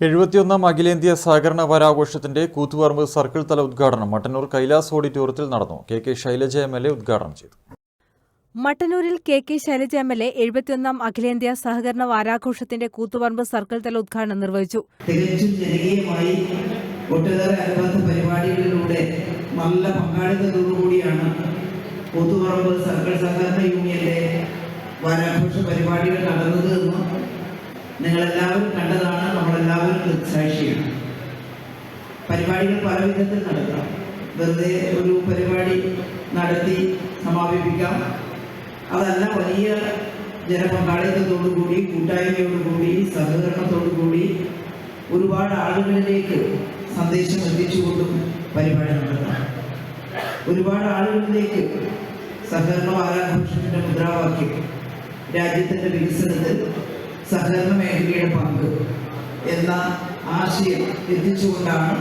എഴുപത്തിയൊന്നാം അഖിലേന്ത്യാ സഹകരണ വാരാഘോഷത്തിന്റെ കൂത്തുപറമ്പ് സർക്കിൾ തല ഉദ്ഘാടനം മട്ടന്നൂർ കൈലാസ് ഓഡിറ്റോറിയത്തിൽ നടന്നു. K K Shailaja M L A ഉദ്ഘാടനം ചെയ്തു. മട്ടന്നൂരിൽ K K Shailaja M L A എഴുപത്തിയൊന്നാം അഖിലേന്ത്യാ സഹകരണ വാരാഘോഷത്തിന്റെ കൂത്തുപറമ്പ് സർക്കിൾ തല ഉദ്ഘാടനം നിർവഹിച്ചു. തികച്ചും ജനകീയമായി ഒട്ടേറെ അനുബന്ധ പരിപാടികളിലൂടെ നല്ല പങ്കാളിത്തത്തോടുകൂടിയാണ് കൂത്തുപറമ്പ് സർക്കിൾ സഹകരണ യൂണിയന്റെ വാരാഘോഷ പരിപാടികൾ നടന്നത് എന്ന് നിങ്ങളെല്ലാവരും ദൃക്സാക്ഷിയാണ് പരിപാടികൾ പല വിധത്തിൽ നടത്താം വെറുതെ ഒരു പരിപാടി നടത്തി സമാപിപ്പിക്കാം. അതല്ല വലിയ ജനപങ്കാളിത്തത്തോടുകൂടി കൂട്ടായ്മയോടുകൂടി സഹകരണത്തോടുകൂടി ഒരുപാട് ആളുകളിലേക്ക് സന്ദേശം എത്തിച്ചുകൊണ്ടും പരിപാടി നടത്താം. ഒരുപാട് ആളുകളിലേക്ക് സഹകരണ വാരാഘോഷത്തിന്റെ മുദ്രാവാക്യം രാജ്യത്തിന്റെ വികസനത്തിൽ സഹകരണ മേഖലയുടെ പങ്ക് എന്ന ആശയം എത്തിച്ചുകൊണ്ടാണ്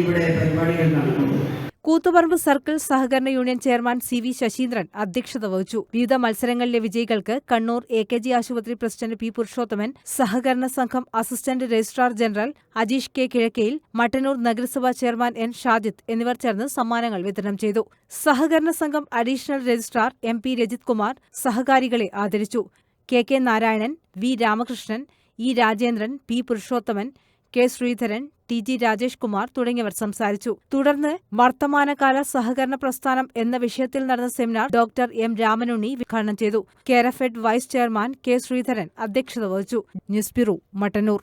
ഇവിടെ പരിപാടികൾ നടക്കുന്നത്. കൂത്തുപറമ്പ് സർക്കിൾ സഹകരണ union chairman C V Sasheendran അധ്യക്ഷത വഹിച്ചു. വിവിധ മത്സരങ്ങളിലെ വിജയികൾക്ക് കണ്ണൂർ എ കെ ജി ആശുപത്രി പ്രസിഡന്റ് പി പുരുഷോത്തമൻ സഹകരണ സംഘം assistant registrar general Ajeesh K Kizhakkayil Mattannur നഗരസഭാ ചെയർമാൻ എൻ ഷാജിത്ത് എന്നിവർ ചേർന്ന് സമ്മാനങ്ങൾ വിതരണം ചെയ്തു. സഹകരണ സംഘം additional registrar M P Rajith Kumar സഹകാരികളെ ആദരിച്ചു. K K Narayanan V Ramakrishnan E Rajendran P Purushothaman K. Sreedharan T. G. Rajesh Kumar തുടങ്ങിയവർ സംസാരിച്ചു. തുടർന്ന് വർത്തമാനകാല സഹകരണ പ്രസ്ഥാനം എന്ന വിഷയത്തിൽ നടന്ന സെമിനാർ ഡോക്ടർ എം. രാമനുണ്ണി ഉദ്ഘാടനം ചെയ്തു. Kerafed vice chairman K. Sreedharan അധ്യക്ഷത വഹിച്ചു. News bureau Mattannur.